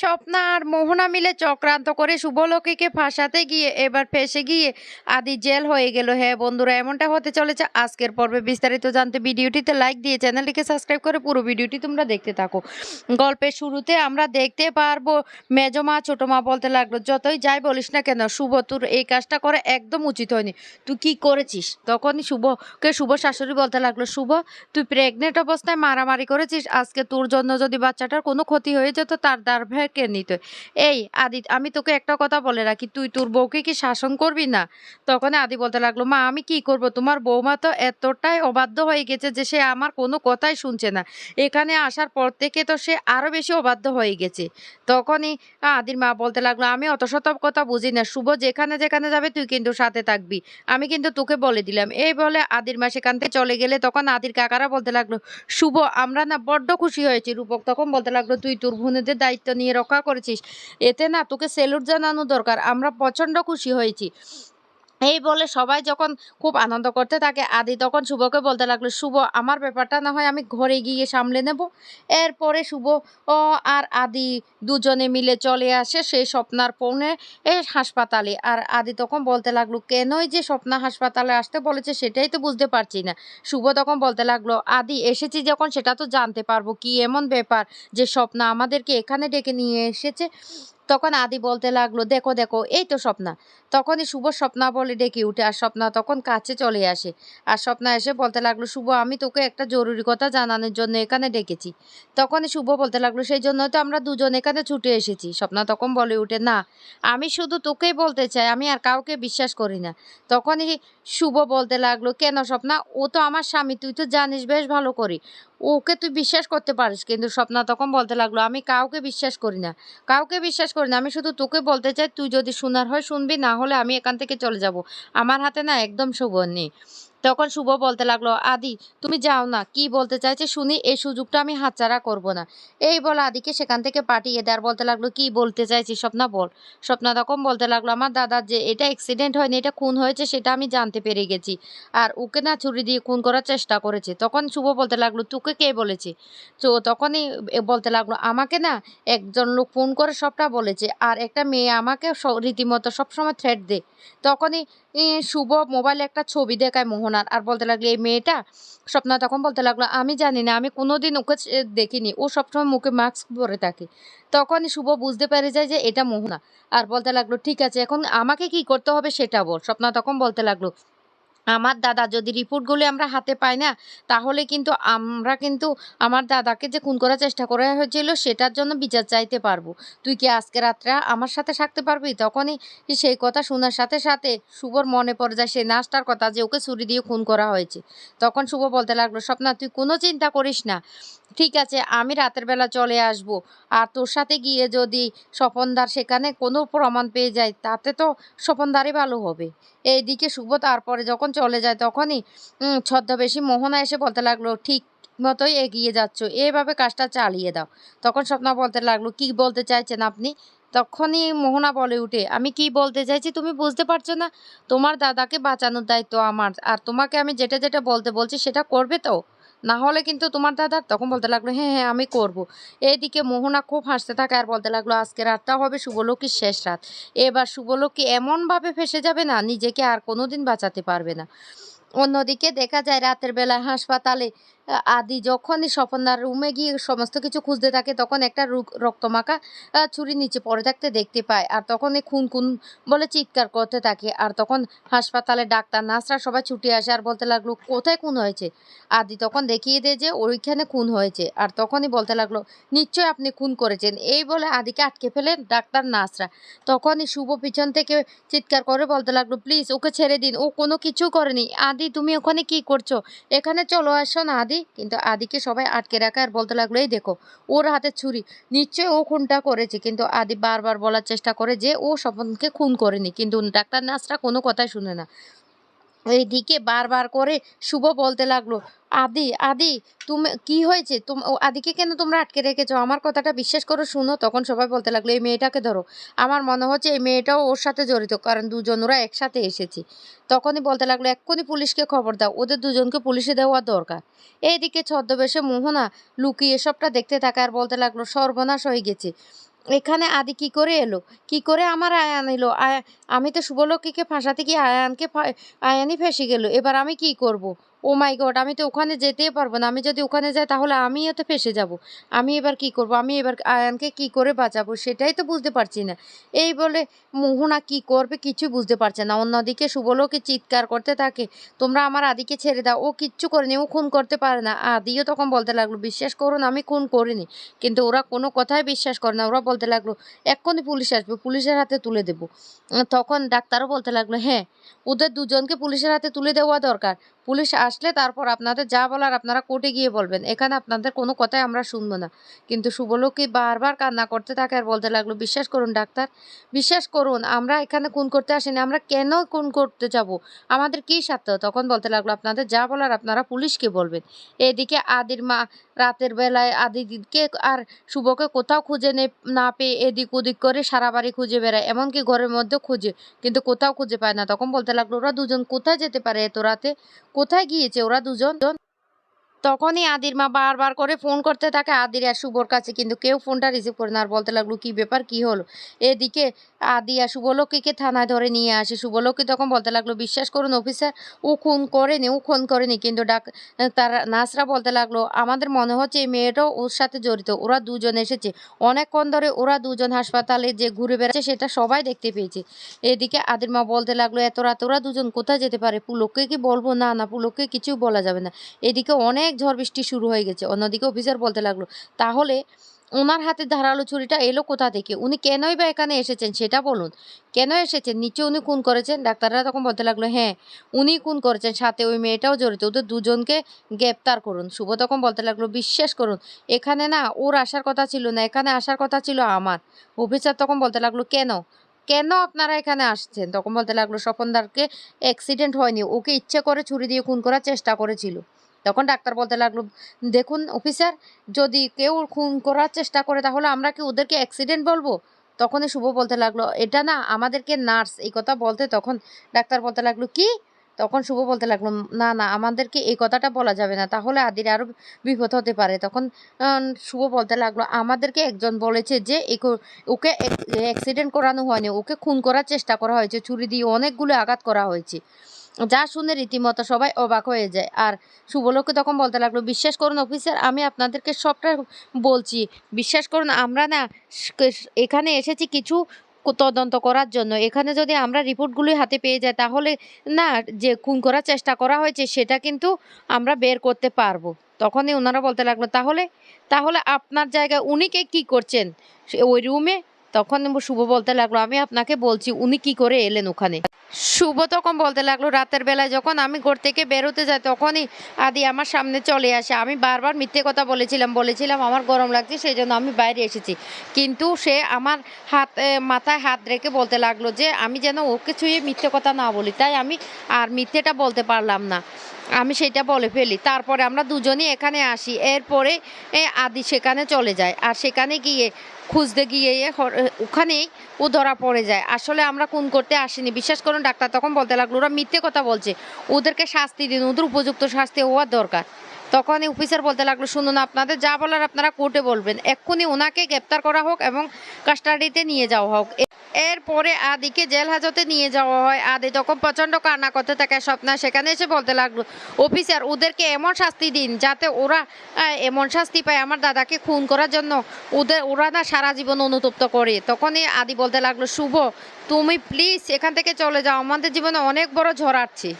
স্বপ্না আর মোহনা মিলে চক্রান্ত করে শুভলক্ষীকে ফাঁসাতে গিয়ে, এবার ফেসে গিয়ে আদি জেল হয়ে গেল। হ্যাঁ বন্ধুরা, এমনটা হতে চলেছে আজকের পর্বে। বিস্তারিত জানতে ভিডিওটিতে লাইক দিয়ে চ্যানেলটিকে সাবস্ক্রাইব করে পুরো ভিডিওটি তোমরা দেখতে থাকো। গল্পের শুরুতে আমরা দেখতে পারব, মেজো মা, ছোটো মা বলতে লাগল, যতই যাই বলিস না কেন, শুভ, তোর এই কাজটা করে একদম উচিত হয়নি। তুই কি করেছিস? তখনই শুভকে শুভ শাশুড়ি বলতে লাগল, শুভ, তুই প্রেগনেন্ট অবস্থায় মারামারি করেছিস। আজকে তোর জন্য যদি বাচ্চাটার কোনো ক্ষতি হয়ে যেত, তার দায়ভার কে নিত? এই আদি, আমি তোকে একটা কথা বলে রাখি, তুই তোর বউকে কি শাসন করবি না? তখন আদি বলতে লাগল, মা, আমি কি করব? তোমার বৌমা তো এতটাই অবাধ্য হয়ে গেছে যে সে আমার কোনো কথাই শুনছে না। এখানে আসার পর থেকে তো সে আরও বেশি অবাধ্য হয়ে গেছে। তখনই আদির মা বলতে লাগল, আমি অত শত কথা বুঝি না। শুভ যেখানে যেখানে যাবে তুই কিন্তু সাথে থাকবি। আমি কিন্তু তোকে বলে দিলাম। এই বলে আদির মা সেখান থেকে চলে গেলে তখন আদির কাকারা বলতে লাগল, শুভ, আমরা না বড্ড খুশি হয়েছি। রূপক তখন বলতে লাগল, তুই তোর বোনেদের দায়িত্ব নিয়ে রক্ষা করেছিস। এতে না তোকে সেলুট জানানো দরকার। আমরা প্রচণ্ড খুশি হয়েছি। এই বলে সবাই যখন খুব আনন্দ করতে থাকে, আদি তখন শুভকে বলতে লাগল, শুভ, আমার ব্যাপারটা না হয় আমি ঘরে গিয়ে সামলে নেব। এরপরে শুভ ও আর আদি দুজনে মিলে চলে আসে সেই স্বপ্নার পৌনে হাসপাতালে। আর আদি তখন বলতে লাগল, কেনই যে স্বপ্না হাসপাতালে আসতে বলেছে সেটাই তো বুঝতে পারছি না। শুভ তখন বলতে লাগল, আদি, এসেছি যখন সেটা তো জানতে পারব। কি এমন ব্যাপার যে স্বপ্না আমাদেরকে এখানে ডেকে নিয়ে এসেছে? তখন আদি বলতে লাগল, দেখো দেখো, এই তো স্বপ্না। তখনই শুভ স্বপ্না বলে ডেকে উঠে, আর স্বপ্না তখন কাছে চলে আসে। আর স্বপ্না এসে বলতে লাগল, শুভ, আমি তোকে একটা জরুরি কথা জানানোর জন্য এখানে ডেকেছি। তখনই শুভ বলতে লাগল, সেই জন্য তো আমরা দুজন এখানে ছুটে এসেছি। স্বপ্না তখন বলে উঠে, না, আমি শুধু তোকেই বলতে চাই, আমি আর কাউকে বিশ্বাস করি না। তখনই শুভ বলতে লাগল, কেন স্বপ্না? ও তো আমার স্বামী, তুই তো জানিস বেশ ভালো করি। ওকে তুই বিশ্বাস করতে পারিস, কিন্তু স্বপ্না তখন বলতে লাগল, আমি কাউকে বিশ্বাস করি না। কাউকে বিশ্বাস করি না, আমি শুধু তোকে বলতে চাই, তুই যদি শোনার হয় শুনবি, না হলে আমি এখান থেকে চলে যাব। আমার হাতে না একদম শোভন নেই তখন শুভ বলতে লাগল, আদি, তুমি যাও না। কি বলতে চাইছে শুনি, এই সুযোগটা আমি হাতছাড়া করব না। এই বলে আদিকে সেখান থেকে পাঠিয়ে দেয় আর বলতে লাগল, কি বলতে চাইছি স্বপ্না, বল। স্বপ্না তখন বলতে লাগল, আমার দাদার যে এটা অ্যাক্সিডেন্ট হয়নি, এটা খুন হয়েছে, সেটা আমি জানতে পেরে গেছি। আর ওকে না ছুরি দিয়ে খুন করার চেষ্টা করেছে। তখন শুভ বলতে লাগল, তোকে কে বলেছে? তো তখনই বলতে লাগল, আমাকে না একজন লোক ফোন করে সবটা বলেছে, আর একটা মেয়ে আমাকে রীতিমতো সবসময় থ্রেট দেয়। তখনই শুভ মোবাইলে একটা ছবি দেখায় মোহনার আর বলতে লাগল, এই মেয়েটা? স্বপ্না তখন বলতে লাগল, আমি জানি না, আমি কোনোদিন ওকে দেখিনি। ও সবসময় মুখে মাস্ক পরে থাকে। তখন শুভ বুঝতে পেরে যায় যে এটা মোহনা। আর বলতে লাগল, ঠিক আছে, এখন আমাকে কি করতে হবে সেটা বল। স্বপ্না তখন বলতে লাগল আমার দাদা যদি রিপোর্টগুলি আমরা হাতে পাই না, তাহলে কিন্তু আমরা কিন্তু আমার দাদাকে যে খুন করার চেষ্টা করা হয়েছিল সেটার জন্য বিচার চাইতে পারব। তুই কি আজকে রাত্রে আমার সাথে থাকতে পারবি? তখনই সেই কথা শোনার সাথে সাথে শুভর মনে পড়ে যায় সেই নাচটার কথা যে ওকে ছুরি দিয়ে খুন করা হয়েছে। তখন শুভ বলতে লাগল, স্বপ্না, তুই কোনো চিন্তা করিস না। ঠিক আছে, আমি রাতের বেলা চলে আসব। আর তোর সাথে গিয়ে যদি স্বপনদার সেখানে কোনো প্রমাণ পেয়ে যায়, তাতে তো স্বপনদারই ভালো হবে। এইদিকে শুভ তারপরে যখন চলে যায় তখনই ছদ্মবেশী মোহনা এসে বলতে লাগল, ঠিক মতোই এগিয়ে যাচ্ছ এইভাবে কাজটা চালিয়ে দাও। তখন স্বপ্না বলতে লাগল, কি বলতে চাইছেন আপনি? তখনই মোহনা বলে উঠে, আমি কি বলতে চাইছি তুমি বুঝতে পারছ না? তোমার দাদাকে বাঁচানোর দায়িত্ব আমার, আর তোমাকে আমি যেটা যেটা বলতে বলছি সেটা করবে তো? না হলে কিন্তু তোমার দাদা তখন বলতে লাগল হ্যাঁ হ্যাঁ আমি করব। এইদিকে মোহনা খুব হাসতে থাকে আর বলতে লাগল, আজকে রাতটা হবে শুভলক্ষীর শেষ রাত। এবার শুভলক্ষী এমনভাবে ফেসে যাবে না, নিজেকে আর কোনোদিন বাঁচাতে পারবে না। অন্যদিকে দেখা যায় রাতের বেলায় হাসপাতালে আদি যখনই স্বপনার রুমে গিয়ে সমস্ত কিছু খুঁজতে থাকে তখন একটা রুক- রক্তমাখা আহ, ছুরি নিচে পড়ে থাকতে দেখতে পায়। আর তখনই খুন খুন বলে চিৎকার করতে থাকে। আর তখন হাসপাতালে ডাক্তার নার্সরা সবাই ছুটে আসে আর বলতে লাগল কোথায় খুন হয়েছে? আদি তখন দেখিয়ে দেয় যে ওইখানে খুন হয়েছে। আর তখনই বলতে লাগল নিশ্চয় আপনি খুন করেছেন। এই বলে আদিকে আটকে ফেলেন ডাক্তার নার্সরা। তখনই শুভ পিছন থেকে চিৎকার করে বলতে লাগল প্লিজ ওকে ছেড়ে দিন। ও কোনো কিছু করেনি। আদি তুমি ওখানে কি করছ? এখানে চলো আসো না আদি কিন্তু আদিকে সবাই আটকে রাখা আর বলতে লাগল, এই দেখো, ওর হাতে ছুরি। নিশ্চয়ই ও খুনটা করেছে, কিন্তু আদি বারবার বলার চেষ্টা করে যে ও স্বপনকে খুন করেনি, কিন্তু ডাক্তার নার্সরা কোনো কথাই শুনে না। এইদিকে বারবার করে শুভ বলতে লাগল, আদি আদি, তুমি, কি হয়েছে? তুম আদিকে কেন তোমরা আটকে রেখেছো? আমার কথাটা বিশ্বাস করো শুনো। তখন সবাই বলতে লাগল, এই মেয়েটাকে ধরো। আমার মনে হচ্ছে এই মেয়েটাও ওর সাথে জড়িত, কারণ দুজন ওরা একসাথে এসেছে। তখনই বলতে লাগল, এক্ষুনি পুলিশকে খবর দাও, ওদের দুজনকে পুলিশে দেওয়া দরকার। এইদিকে ছদ্মবেশে মোহনা লুকিয়ে সবটা দেখতে থাকে আর বলতে লাগল, সর্বনাশ হয়ে গেছে। এখানে আদি কি করে এলো? কি করে আমার আয়ান এলো? আমি তো শুভলক্ষীকে ফাঁসাতে গিয়ে আয়ানকে আয়ানই ফেঁসে গেল। এবার আমি কি করব? ও মাই গড আমি তো ওখানে যেতেই পারব না। আমি যদি ওখানে যাই, তাহলে আমিও তো ফেসে যাব। আমি এবার কি করব? আমি এবার আয়ানকে কি করে বাঁচাবো? সেটাই তো বুঝতে পারছি না। এই বলে মোহনা কি করবে কিছু বুঝতে পারছে না। অন্যদিকে শুভলক্ষী চিৎকার করতে থাকে, তোমরা আমার আদিকে ছেড়ে দাও। ও কিচ্ছু করেনি, ও খুন করতে পারে না। আদিও তখন বলতে লাগল, বিশ্বাস করুন আমি খুন করিনি। কিন্তু ওরা কোনো কথাই বিশ্বাস করে না। ওরা বলতে লাগল, এক্ষুনি পুলিশ আসবে, পুলিশের হাতে তুলে দেবো। তখন ডাক্তারও বলতে লাগল হ্যাঁ ওদের দুজনকে পুলিশের হাতে তুলে দেওয়া দরকার। পুলিশ আসলে তারপর আপনাদের যা বলার আপনারা কোর্টে গিয়ে বলবেন। এখানে আপনাদের কোনো কথাই আমরা শুনব না। কিন্তু শুভলক্ষী বারবার কান্না করতে থাকে আর বলতে লাগল, বিশ্বাস করুন ডাক্তার, বিশ্বাস করুন, আমরা এখানে খুন করতে আসিনি, আমরা কেন খুন করতে যাব? আমাদের কী স্বার্থ? তখন বলতে লাগল, আপনাদের যা বলার আপনারা পুলিশকে বলবেন। এদিকে আদির মা রাতের বেলায় আদিদিকে আর শুভকে কোথাও খুঁজে নে, না পেয়ে এদিক ওদিক করে সারা বাড়ি খুঁজে বেড়ায়, এমনকি ঘরের মধ্যে খুঁজে, কিন্তু কোথাও খুঁজে পায় না। তখন বলতে লাগল, ওরা দুজন কোথায় যেতে পারে এত রাতে? কোথায় গিয়েছে? ওরা দুজন? তখনই আদির মা বারবার করে ফোন করতে থাকে, আদির আর শুভর কাছে কিন্তু কেউ ফোনটা রিসিভ করে না। আর বলতে লাগল, কি ব্যাপার, কি হলো? এদিকে আদি আর শুভলক্ষীকে থানায় ধরে নিয়ে আসে। শুভলক্ষী তখন বলতে লাগল, বিশ্বাস করুন অফিসার, ও খুন করেনি, ও খুন করেনি। কিন্তু ডাক, তার নার্সরা বলতে লাগল, আমাদের মনে হচ্ছে এই মেয়েটাও ওর সাথে জড়িত, ওরা দুজন এসেছে। অনেকক্ষণ ধরে ওরা দুজন হাসপাতালে যে ঘুরে বেড়াচ্ছে, সেটা সবাই দেখতে পেয়েছে। এদিকে আদির মা বলতে লাগল, এত রাত ওরা দুজন কোথায় যেতে পারে? পুলককে কি বলব? না না, পুলককে কিছু বলা যাবে না। এদিকে অনেক ঝড় বৃষ্টি শুরু হয়ে গেছে। অন্যদিকে অফিসার বলতে লাগল, তাহলে ওনার হাতে ধারালো ছুরিটা এলো কোথা থেকে? উনি কেনই বা এখানে এসেছেন সেটা বলুন। কেন এসেছেন? নিচে উনি খুন করেছেন? ডাক্তাররা তখন বলতে লাগল হ্যাঁ উনি খুন করেছেন, সাথে ওই মেয়েটাও জড়িত। ওদের দুজনকে গ্রেপ্তার করুন। শুভ তখন বলতে লাগল, বিশ্বাস করুন, এখানে না ওর আসার কথা ছিল না, এখানে আসার কথা ছিল আমার। অফিসার তখন বলতে লাগল, কেন? কেন আপনারা এখানে আসছেন? তখন বলতে লাগল, স্বপনদারকে অ্যাক্সিডেন্ট হয়নি, ওকে ইচ্ছে করে ছুরি দিয়ে খুন করার চেষ্টা করেছিল। তখন ডাক্তার বলতে লাগল, দেখুন অফিসার, যদি কেউ খুন করার চেষ্টা করে তাহলে আমরা কি ওদেরকে অ্যাক্সিডেন্ট বলব? তখনই শুভ বলতে লাগল, এটা না, আমাদেরকে নার্স এই কথা বলতে তখন ডাক্তার বলতে লাগল, কি? তখন শুভ বলতে লাগল, না না, আমাদেরকে এই কথাটা বলা যাবে না, তাহলে আদির আরও বিপদ হতে পারে। তখন শুভ বলতে লাগল, আমাদেরকে একজন বলেছে যে ওকে অ্যাক্সিডেন্ট করানো হয়নি, ওকে খুন করার চেষ্টা করা হয়েছে ছুরি দিয়ে অনেকগুলো আঘাত করা হয়েছে। যা শুনে রীতিমতো সবাই অবাক হয়ে যায়। আর শুভলোককে তখন বলতে লাগল, বিশ্বাস করুন অফিসার আমি আপনাদেরকে সবটা বলছি। বিশ্বাস করুন, আমরা না এখানে এসেছি কিছু তদন্ত করার জন্য। এখানে যদি আমরা রিপোর্টগুলি হাতে পেয়ে যাই, তাহলে না যে খুন করার চেষ্টা করা হয়েছে, সেটা কিন্তু আমরা বের করতে পারব। তখনই ওনারা বলতে লাগল, তাহলে তাহলে আপনার জায়গায় উনিকে কি করছেন? ওই রুমে তখন শুভ বলতে লাগল, আমি আপনাকে বলছি, উনি কি করে এলেন ওখানে? শুভ তখন বলতে লাগল, রাতের বেলায় যখন আমি ঘর থেকে বেরোতে যাই, তখনই আদি আমার সামনে চলে আসে। আমি বারবার মিথ্যে কথা বলেছিলাম বলেছিলাম আমার গরম লাগছে সেই জন্য আমি বাইরে এসেছি। কিন্তু সে আমার হাত মাথায় হাত রেখে বলতে লাগল যে, আমি যেন ওকে ছুঁয়ে মিথ্যে কথা না বলি, তাই আমি আর মিথ্যেটা বলতে পারলাম না। আমি সেটা বলে ফেলি। তারপরে আমরা দুজনই এখানে আসি। এরপরে আদি সেখানে চলে যায়। আর সেখানে গিয়ে খুঁজতে গিয়ে ওখানেই ও ধরা পড়ে যায়। আসলে আমরা কোন করতে আসিনি। বিশ্বাস করুন, ডাক্তার তখন বলতে লাগল, ওরা মিথ্যে কথা বলছে। ওদেরকে শাস্তি দিন, ওদের উপযুক্ত শাস্তি হওয়া দরকার। তখন অফিসার বলতে লাগল, শুনুন, আপনাদের যা বলার আপনারা কোর্টে বলবেন। এক্ষুনি ওনাকে গ্রেপ্তার করা হোক এবং কাস্টাডিতে নিয়ে যাওয়া হোক। এরপরে আদিকে জেল হাজতে নিয়ে যাওয়া হয়। আদি তখন প্রচণ্ড কান্না করতে থাকে, স্বপ্না সেখানে এসে বলতে লাগল, অফিসার, ওদেরকে এমন শাস্তি দিন যাতে ওরা এমন শাস্তি পায় আমার দাদাকে খুন করার জন্য। ওদের, ওরা না সারা জীবন অনুতপ্ত করে। তখনই আদি বলতে লাগল, শুভ, তুমি প্লিজ এখান থেকে চলে যাও। আমাদের জীবনে অনেক বড় ঝড় আসছে।